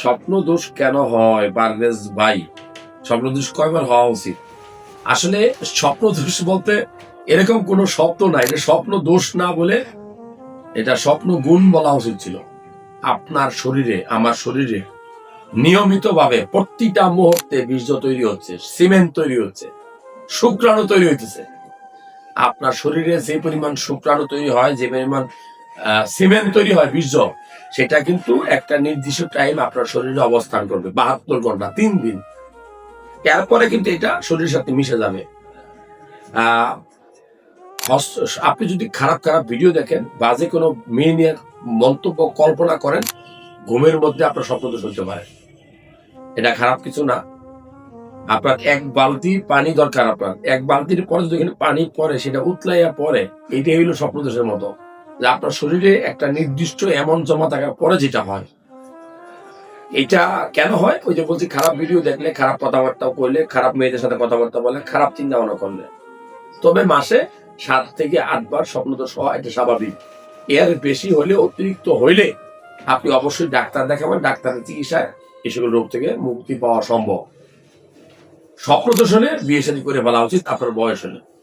স্বপ্ন দোষ কেন হয় পারভেজ ভাই? স্বপ্ন দোষ কয়বার হওয়া উচিত? আসলে স্বপ্ন দোষ বলতে এরকম কোনো স্বপ্ন নাই এটা স্বপ্ন দোষ না বলে এটা স্বপ্ন গুণ বলা উচিত ছিল। আপনার শরীরে, আমার শরীরে নিয়মিতভাবে প্রতিটা মুহূর্তে বীর্য তৈরি হচ্ছে, সিমেন্ট তৈরি হচ্ছে, শুক্রাণু তৈরি হইতেছে। আপনার শরীরে যে পরিমাণ শুক্রাণু তৈরি হয়, যে পরিমাণ সিমেন্ট তৈরি হয় বীর্য সেটা কিন্তু একটা নির্দিষ্ট টাইম আপনার শরীরে অবস্থান করবে, বাহাত্তর ঘণ্টা, তিন দিন। এরপরে কিন্তু এটা শরীরের সাথে মিশে যাবে। আপনি যদি খারাপ খারাপ ভিডিও দেখেন বাজে কোনো মেয়ে নিয়ে মন্তব্য, কল্পনা করেন, ঘুমের মধ্যে আপনার স্বপ্ন দোষ হতে পারে। এটা খারাপ কিছু না। আপনার এক বালতি পানি দরকার আপনার। এক বালতির পরে যদি পানি পরে সেটা উতলাইয়া পরে এটাই হইল স্বপ্ন দোষের মতো। যে আপনার শরীরে একটা নির্দিষ্ট এমন জমা থাকার পরে যেটা হয় এটা কেন হয়? ওই যে বলছি, খারাপ ভিডিও দেখলে খারাপ কথাবার্তা করলে, খারাপ মেয়েদের সাথে কথাবার্তা বলে, খারাপ চিন্তা ভাবনা করলে। তবে মাসে সাত থেকে আটবার স্বপ্নদোষ হওয়া এটা স্বাভাবিক। এর বেশি হলে, অতিরিক্ত হইলে আপনি অবশ্যই ডাক্তার দেখাবেন, ডাক্তারের চিকিৎসায় এই সকল রোগ থেকে মুক্তি পাওয়া সম্ভব। স্বপ্নদোষ হলে বিয়ে করে বলা উচিত আপনার বয়স হলে।